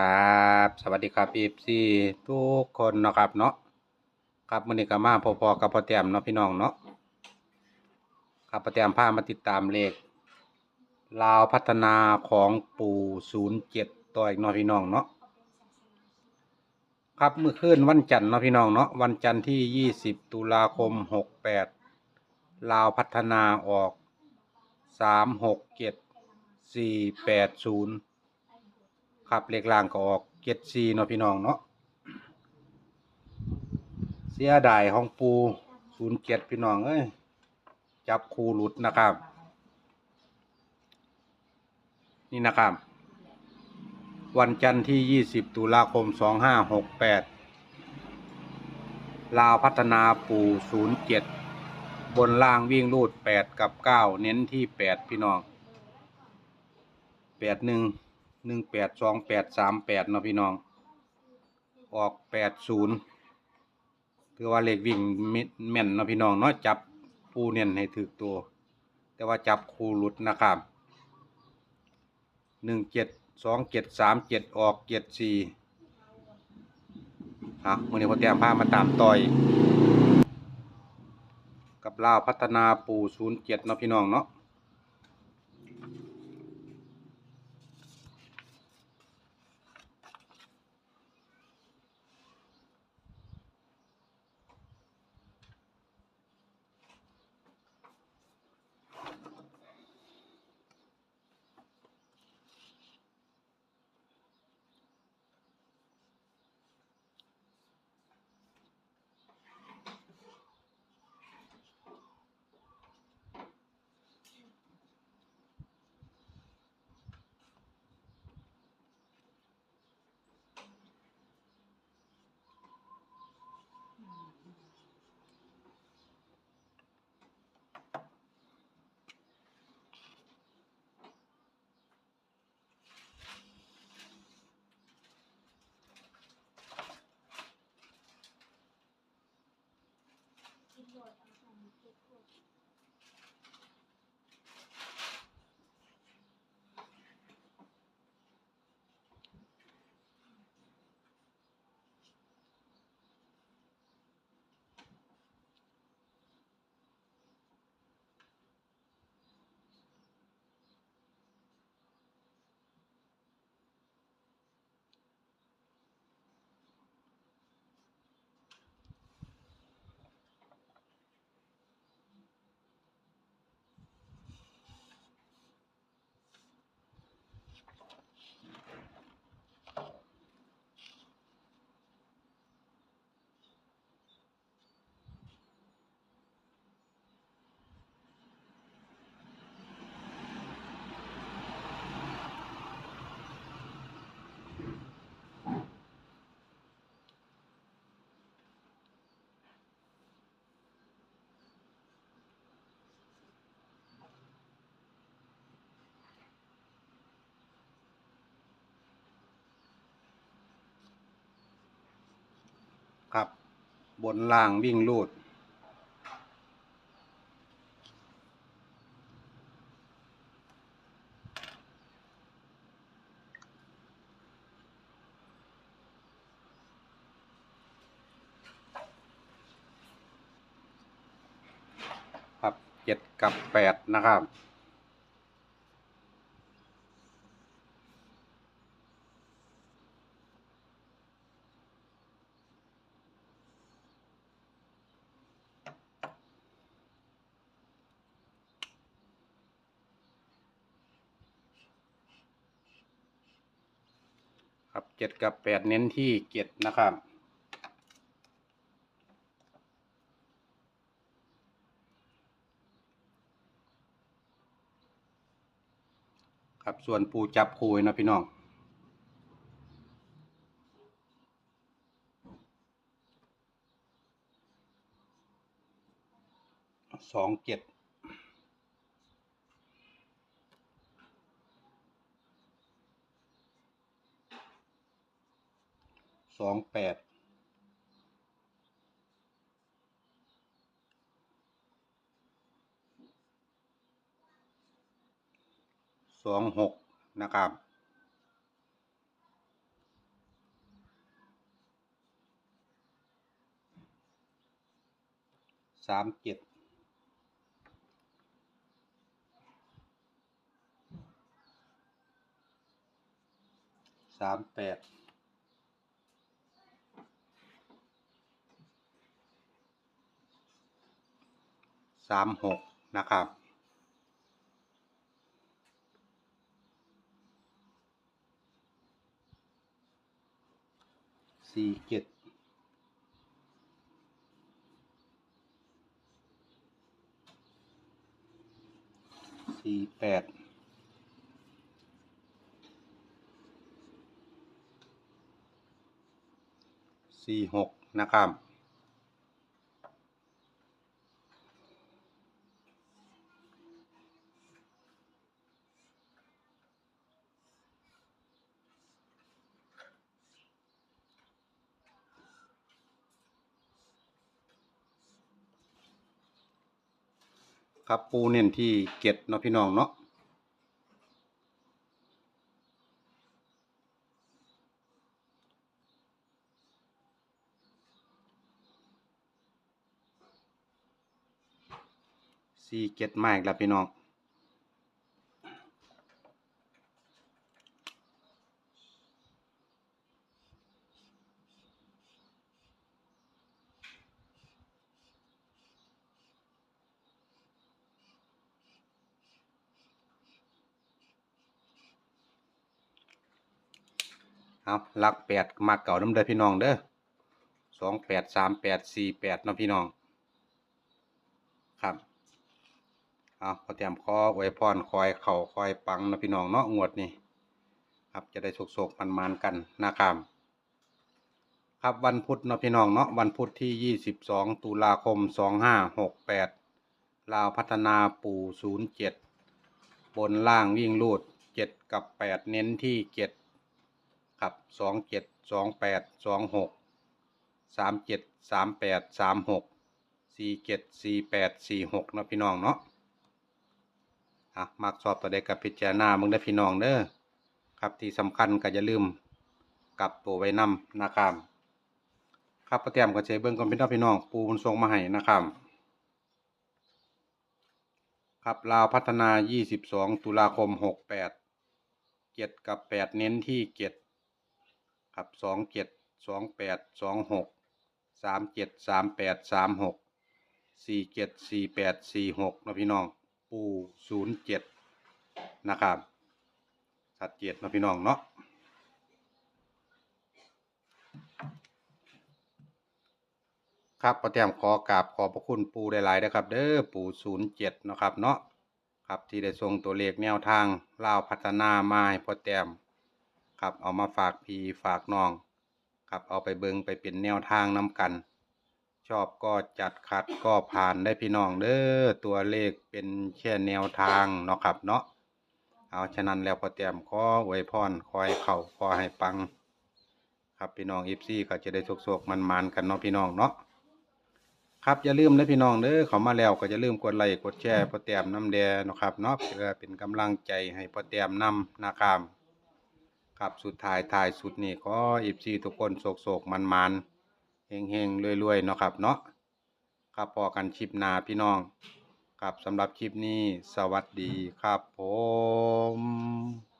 ครับ สวัสดีครับเอฟซีทุกคนนะครับเนาะครับมือนี้ก็มาพอๆกับพ่อแต้มเนาะพี่น้องเนาะครับพ่อแต้มพามาติดตามเลขลาวพัฒนาของปู่07ต่ออีกเนาะพี่น้องเนาะครับเมื่อคืนวันจันทร์เนาะพี่น้องเนาะวันจันทร์ที่20ตุลาคม68ลาวพัฒนาออก367 480 ครับเลขล่างก็ออกเจ็ดซีเนาะพี่น้องเนาะเสียดายของปูศูนย์เจ็ดพี่น้องเอ้ยจับคูหลุดนะครับ นี่นะครับ วันจันทร์ที่ 20 ตุลาคม 2568 ลาวพัฒนาปู07 บนล่างวิ่งรูด 8 กับ 9 เน้นที่ 8 พี่น้อง 81 หนึ่งแปดสองแปดสามแปดเนาะพี่น้อง ออกแปดศูนย์ถือว่าเลขวิ่งมิดแม่นเนาะพี่น้องเนาะจับปูเน่นให้ถือตัว แต่ว่าจับคูหลุดนะครับหนึ่งเจ็ดสองเจ็ดสามเจ็ดออกเจ็ดสี่ฮะวันนี้พอแต้มพามาตามต่อย กับลาวพัฒนาปูศูนย์เจ็ดเนาะพี่น้องเนาะ บนล่างวิ่งลูด ครับเจ็ดกับแปดนะครับ ครับเจ็ดกับแปดเน้นที่เจ็ดนะครับครับส่วนปูจับคูไว้นะพี่น้องสองเจ็ด สองแปดสองหกนะครับสามเจ็ดสามแปด สามหกนะครับ สี่เจ็ดสี่แปดสี่หกนะครับ ครับปูเน้นที่เก็ดเนาะพี่น้องเนาะสี่เก็ดมากแล้วพี่น้อง เอาหลักแปดมาเก่าน้ำเด้อพี่น้องเด้อสองแปดสามแปดสี่แปดเนาะพี่น้อง ครับเอาพอเตรียมคอไว้พรคอยเข่าคอยปังนะพี่น้องเนาะงวดนี้ครับจะได้โศกๆมันมันๆกันนะครับครับวันพุธเนาะพี่น้องเนาะวันพุธที่ยี่สิบสองตุลาคมสองห้าหกแปดลาวพัฒนาปู่ศูนย์เจ็ดบนล่างวิ่งลูดเจ็ดกับแปดเน้นที่เจ็ด ครับสองเจ็ดสองแปดสองหกสามเจ็ดสามแปดสามหกสี่เจ็ดสี่แปดสี่หกนะพี่น้องเนาะอะมักสอบตัวใดกับพิจารณามึงได้พี่น้องเด้อครับที่สำคัญก็อย่าลืมกลับตัวไว้นำนะครับครับประเตรียมก็เจเบิ้งก่อนพี่น้องพี่น้อง ปูมันส่งมาให้นะครับครับลาวพัฒนา 22 ตุลาคม 68เจ็ดกับ 8 เน้นที่เจ็ด ครับ2 7 2 8 2 6 3 7 3 8 3 6 4 7 4 8 4 6นะพี่น้อง ปู07นะครับสัดเจตนะพี่น้องเนาะครับประเตรียมขอกราบขอบพระคุณปูหลายๆนะครับ เด้อปูศูนย์เจ็ดนะครับเนาะครับที่ได้ส่งตัวเลขแนวทางเล่าวพัฒนามาให้พ่อแต้ม ครับเอามาฝากพี่ฝากน้อง ครับเอาไปเบิงไปเป็นแนวทางนำกัน ชอบก็จัดขัดก็ผ่านได้พี่น้องเด้อตัวเลขเป็นแค่แนวทางเนาะครับเนาะเอาฉะนั้นแล้วพอแต้มขอไว้พรคอยเข่าขอให้ปัง ครับพี่น้องอีฟซี่ก็จะได้โศกๆมันๆกันเนาะพี่น้องเนาะครับอย่าลืมนะพี่น้องเด้อเขามาแล้วก็อย่าลืมกดไลค์กดแชร์พอแต้มน้ำแดงนาะครับเนาะเพื่อเป็นกำลังใจให้พอแต้มนำนะครับ ครับสุดท้ายท้ายสุดนี่ขออีฟซีทุกคนโศกโศกมันมันเฮงเฮงรวยรวยๆเนาะครับเนาะครับพอกันคลิปหน้าพี่น้อง ครับสำหรับคลิปนี้สวัสดีครับผม